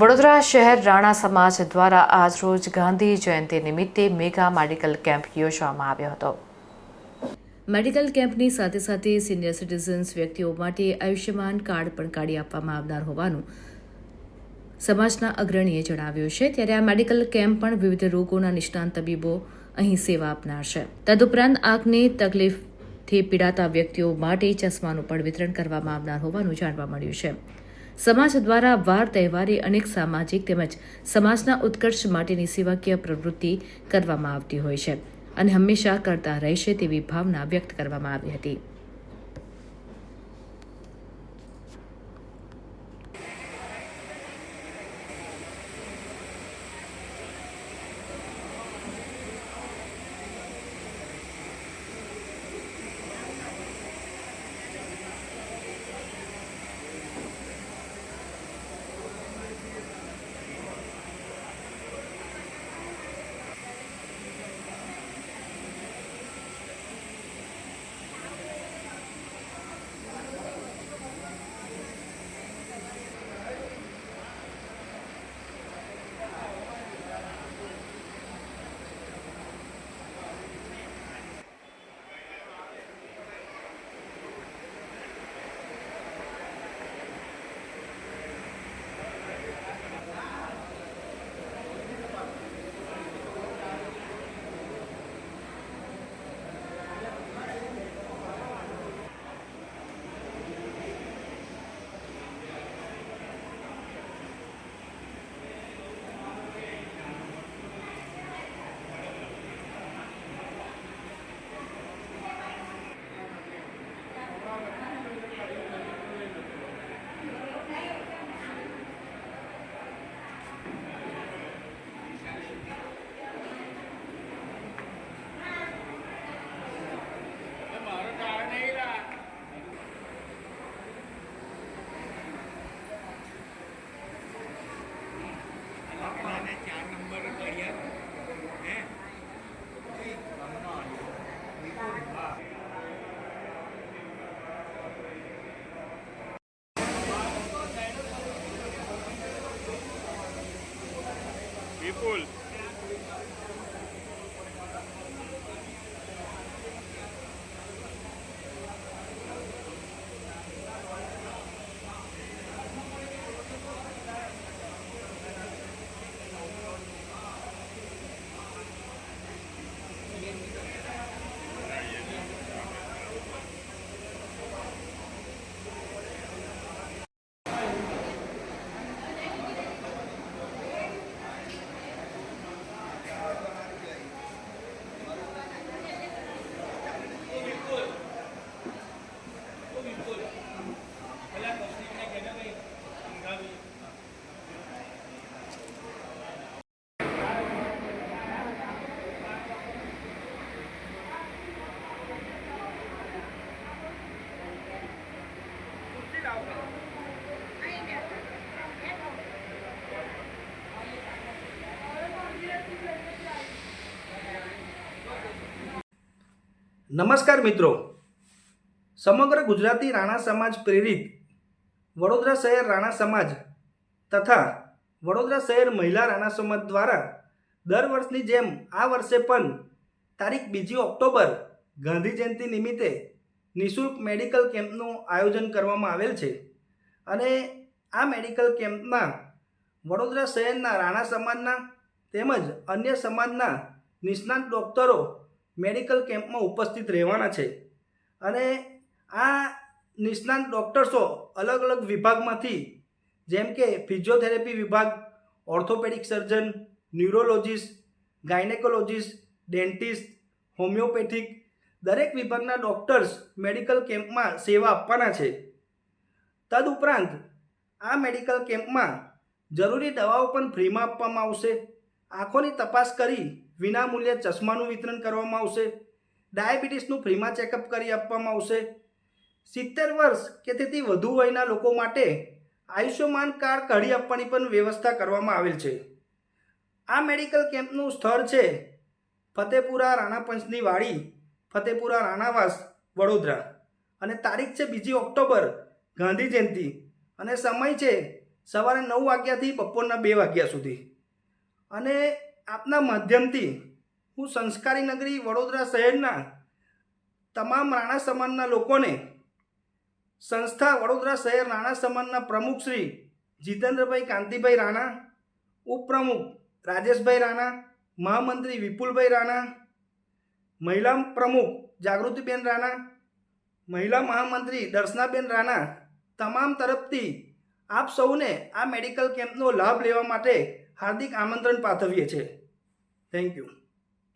વડોદરા શહેર રાણા સમાજ દ્વારા આજરોજ ગાંધી જયંતિ નિમિત્તે મેગા મેડિકલ કેમ્પ યોજવામાં આવ્યો હતો. મેડિકલ કેમ્પની સાથે સાથે સિનિયર સિટીઝન્સ વ્યક્તિઓ માટે આયુષ્યમાન કાર્ડ પણ કાઢી આપવામાં આવનાર હોવાનું સમાજના અગ્રણીએ જણાવ્યું છે. ત્યારે આ મેડિકલ કેમ્પ પણ વિવિધ રોગોના નિષ્ણાંત તબીબો અહીં સેવા આપનાર છે. તદુપરાંત આંખની તકલીફથી પીડાતા વ્યક્તિઓ માટે ચશ્માનું પણ વિતરણ કરવામાં આવનાર હોવાનું જાણવા મળ્યું છે. સમાજ દ્વારા વાર તહેવારે અનેક સામાજિક તેમજ સમાજના ઉત્કર્ષ માટેની સેવાકીય પ્રવૃત્તિ કરવામાં આવતી હોય છે અને હંમેશા કરતા રહેશે તેવી ભાવના વ્યક્ત કરવામાં આવી હતી. Red નમસ્કાર મિત્રો. સમગ્ર ગુજરાતી રાણા સમાજ પ્રેરિત વડોદરા શહેર રાણા સમાજ તથા વડોદરા શહેર મહિલા રાણા સમાજ દ્વારા દર વર્ષની જેમ આ વર્ષે પણ તારીખ બીજી ઓક્ટોબર ગાંધી જયંતિ નિમિત્તે નિઃશુલ્ક મેડિકલ કેમ્પનું આયોજન કરવામાં આવેલ છે. અને આ મેડિકલ કેમ્પમાં વડોદરા શહેરના રાણા સમાજના તેમજ અન્ય સમાજના નિષ્ણાત ડૉક્ટરો મેડિકલ કેમ્પમાં ઉપસ્થિત રહેવાના છે. અને આ નિષ્ણાત ડૉક્ટર્સો અલગ અલગ વિભાગમાંથી, જેમ કે ફિઝિયોથેરેપી વિભાગ, orthopaedic surgeon, neurologist, gynaecologist, dentist, homeopathic, દરેક વિભાગના ડૉક્ટર્સ મેડિકલ કેમ્પમાં સેવા આપવાના છે. તદઉપરાંત આ મેડિકલ કેમ્પમાં જરૂરી દવાઓ પણ ફ્રીમાં આપવામાં આવશે. આંખોની તપાસ કરી વિનામૂલ્યે ચશ્માનું વિતરણ કરવામાં આવશે, ડાયાબિટીસનું ફ્રીમાં ચેકઅપ કરી આપવામાં આવશે. સિત્તેર વર્ષ કે તેથી વધુ વયના લોકો માટે આયુષ્યમાન કાર્ડ કાઢી આપવાની પણ વ્યવસ્થા કરવામાં આવેલ છે. આ મેડિકલ કેમ્પનું સ્થળ છે ફતેપુરા રાણાપંચની વાડી, ફતેપુરા રાણાવાસ, વડોદરા. અને તારીખ છે બીજી ઓક્ટોબર, ગાંધી જયંતિ. અને સમય છે સવારે નવ વાગ્યાથી બપોરના બે વાગ્યા સુધી. અને આપના માધ્યમથી હું સંસ્કારી નગરી વડોદરા શહેરના તમામ રાણા સમાજના લોકોને સંસ્થા વડોદરા શહેર રાણા સમાજના પ્રમુખ શ્રી જીતેન્દ્રભાઈ કાંતિભાઈ રાણા, ઉપપ્રમુખ રાજેશભાઈ રાણા, મહામંત્રી વિપુલભાઈ રાણા, મહિલા પ્રમુખ જાગૃતિબેન રાણા, મહિલા મહામંત્રી દર્શનાબેન રાણા, તમામ તરફથી આપ સૌને આ મેડિકલ કેમ્પનો લાભ લેવા માટે હાર્દિક આમંત્રણ પાઠવીએ છીએ. Thank you